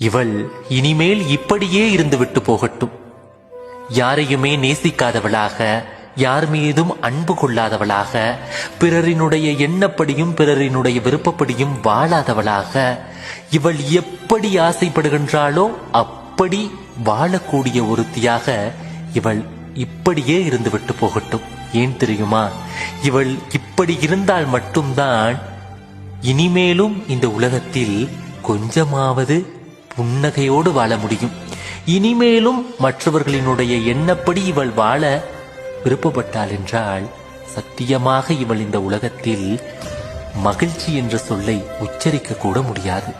இவள் இனிமேல் இப்படியே இருந்துவிட்டு போகட்டும். யாரையுமே நேசிக்காதவளாக யார் மீதும் அன்பு கொள்ளாதவளாக பிறரினுடைய எண்ணப்படியும் பிறரினுடைய விருப்பப்படியும் வாழாதவளாக இவள் எப்படி ஆசைப்படுகின்றாளோ அப்படி வாழக்கூடிய ஒருத்தியாக இவள் இப்படியே இருந்துவிட்டு போகட்டும். ஏன் தெரியுமா? இவள் இப்படி இருந்தால் மட்டும்தான் இனிமேலும் இந்த உலகத்தில் கொஞ்சமாவது புன்னகையோடு வாழ முடியும். இனிமேலும் மற்றவர்களினுடைய எண்ணப்படி இவள் வாழ விருப்பப்பட்டாள் என்றால் சத்தியமாக இவள் இந்த உலகத்தில் மகிழ்ச்சி என்ற சொல்லை உச்சரிக்க கூட முடியாது.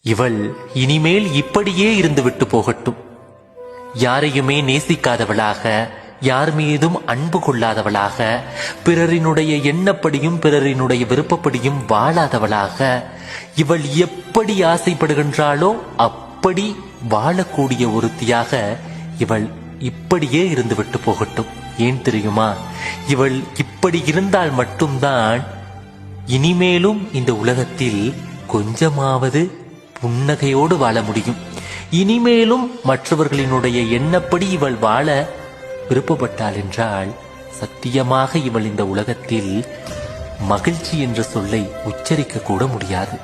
இவள் இனிமேல் இப்படியே இருந்துவிட்டு போகட்டும். யாரையுமே நேசிக்காதவளாக யார் மீதும் அன்பு கொள்ளாதவளாக பிறரினுடைய எண்ணப்படியும் பிறரினுடைய விருப்பப்படியும் வாழாதவளாக இவள் எப்படி ஆசைப்படுகின்றாளோ அப்படி வாழக்கூடிய ஒருத்தியாக இவள் இப்படியே இருந்துவிட்டு போகட்டும். ஏன் தெரியுமா? இவள் இப்படி இருந்தால் மட்டும்தான் இனிமேலும் இந்த உலகத்தில் கொஞ்சமாவது புன்னகையோடு வாழ முடியும். இனிமேலும் மற்றவர்களினுடைய எண்ணப்படி இவள் வாழ விருப்பப்பட்டாள் என்றால் சத்தியமாக இவள் இந்த உலகத்தில் மகிழ்ச்சி என்ற சொல்லை உச்சரிக்க கூட முடியாது.